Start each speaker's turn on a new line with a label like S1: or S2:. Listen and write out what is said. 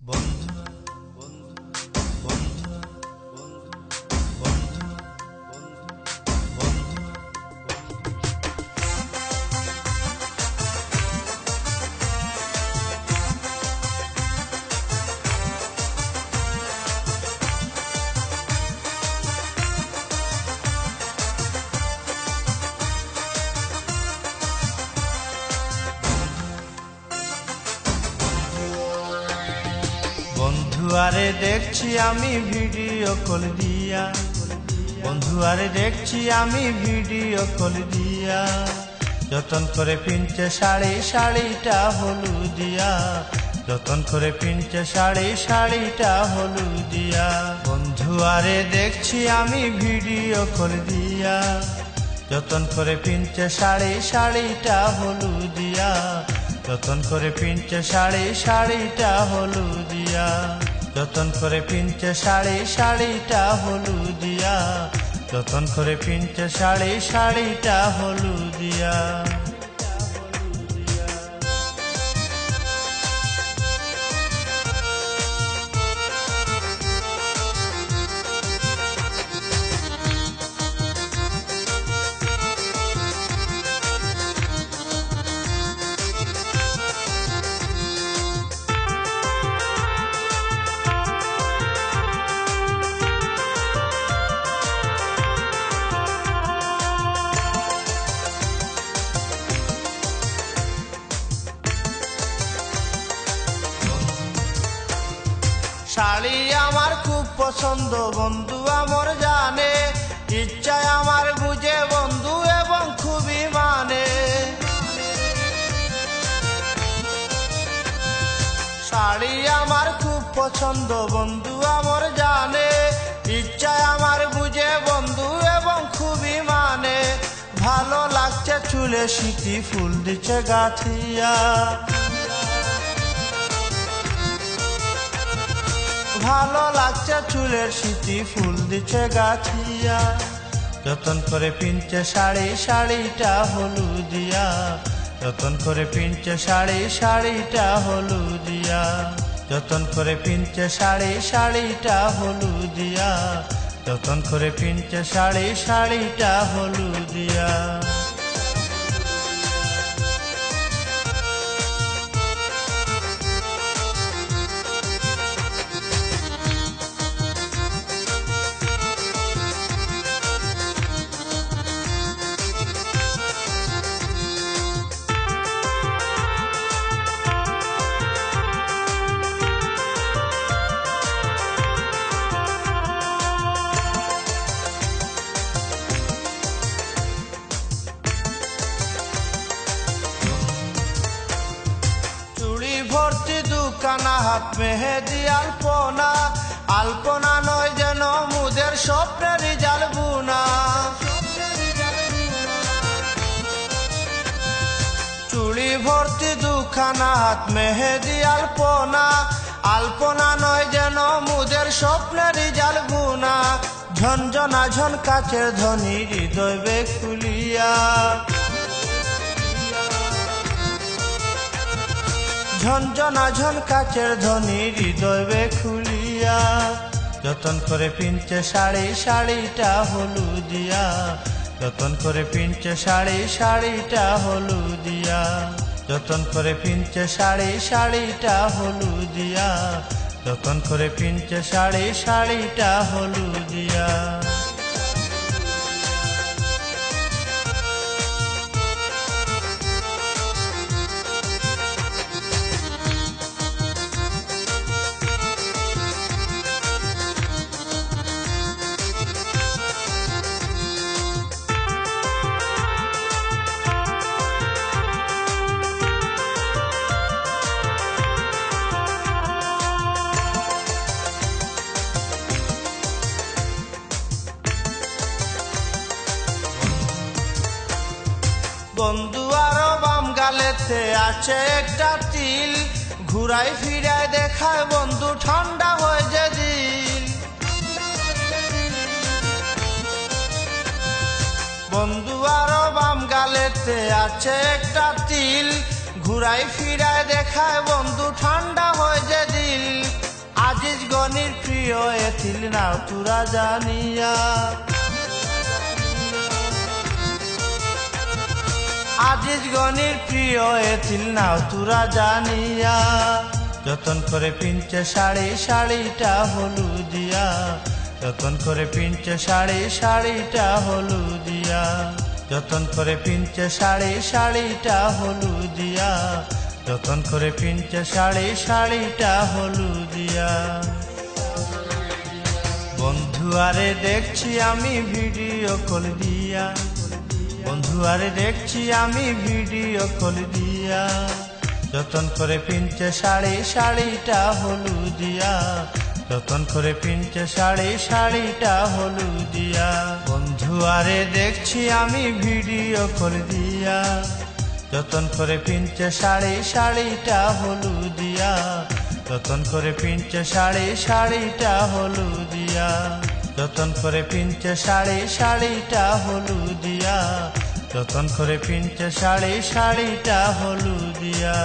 S1: বন্ধু আরে দেখছি আমি ভিডিও কল দিয়া। বন্ধু আরে দেখছি আমি ভিডিও কল দিয়া। যতন করে পিনছে শাড়ি, শাড়িটা হলুদিয়া। যতন করে পিনছে শাড়ি, শাড়িটা হলুদিয়া। বন্ধু আরে দেখছি আমি ভিডিও কল দিয়া। যতন করে পিনছে শাড়ি, শাড়িটা হলুদিয়া। যতন করে পিনছে শাড়ি, শাড়িটা হলুদিয়া। যতন করে পিনছে শাড়ি শাড়িটা হলুদিয়া। যতন করে পিনছে শাড়ি শাড়িটা হলুদিয়া। শাড়ি আমার খুব পছন্দ, বন্ধু আমার জানে। ইচ্ছায় আমার বুঝে বন্ধু এবং খুবই মানে। শাড়ি আমার খুব পছন্দ, বন্ধু আমার জানে। ইচ্ছায় আমার বুঝে বন্ধু এবং খুবই মানে। ভালো লাগছে চুলে সিটি ফুল দিচ্ছে গাথিয়া ভালো লাগছে, চুলের সিটি ফুল দিচ্ছে গাছিয়া। যতন করে পিনছে শাড়ি, শাড়িটা হলুদিয়া। যতন করে পিনছে শাড়ি, শাড়িটা হলুদিয়া। যতন করে পিনছে শাড়ি, শাড়িটা হলুদিয়া। যতন করে পিনছে শাড়ি, শাড়িটা হলুদিয়া। দুকানা হাত মেহেদি আলপনা। আলপনা নয় যেন মুদের স্বপ্নের জাল বুনা চুড়ি ভর্তি দুখানা হাত মেহেদি আলপনা। আলপনা নয় যেন মুদের স্বপ্নের জাল বুনা ঝনঝনা ঝন কাছের ধ্বনি হৃদয় বেকুলিয়া। ঝনঝনা ঝন কাছের ধ্বনি হৃদয় খুলিয়া। যতন করে পিনছে শাড়ি, শাড়িটা হলুদিয়া। যতন করে পিনছে শাড়ি, শাড়িটা হলুদিয়া। যতন করে পিনছে শাড়ি, শাড়িটা হলুদিয়া। যতন করে পিনছে শাড়ি, শাড়িটা হলুদিয়া। বন্ধু আরও বাম গালেতে আছে একটা তিল। ঘুরাই ফিরাই দেখায় বন্ধু, ঠান্ডা হয়ে যে বন্ধু আরও বাম গালেতে আছে একটা তিল। ঘুরাই ফিরায় দেখায় বন্ধু, ঠান্ডা হয় যে দিল। নাও, তুরা জানিয়া। আজিজ গনির প্রিয় এতিল নাও তুরা জানিয়া। যতন করে পিঞ্চে শাড়ি, শাড়িটা হলুদিয়া। যতন করে পিঞ্চে শাড়ি, শাড়িটা হলুদিয়া। যতন করে পিঞ্চে শাড়ি, শাড়িটা হলুদিয়া। যতন করে পিঞ্চে শাড়ি, শাড়িটা হলুদিয়া। বন্ধু আরে, দেখছি আমি ভিডিও কল দিয়া। বন্ধু, আরে দেখছি আমি ভিডিও কল দিয়া যতন করে পিনছে শাড়ি, শাড়িটা হলুদিয়া। যতন করে পিনছে শাড়ি, শাড়িটা হলুদিয়া। বন্ধু, আরে দেখছি আমি ভিডিও কল দিয়া যতন করে পিনছে শাড়ি, শাড়িটা হলুদিয়া। যতন করে পিনছে শাড়ি, শাড়িটা হলুদিয়া। যতন করে পিনছে শাড়ি শাড়িটা হলুদিয়া। যতন করে পিনছে শাড়ি শাড়িটা হলুদিয়া।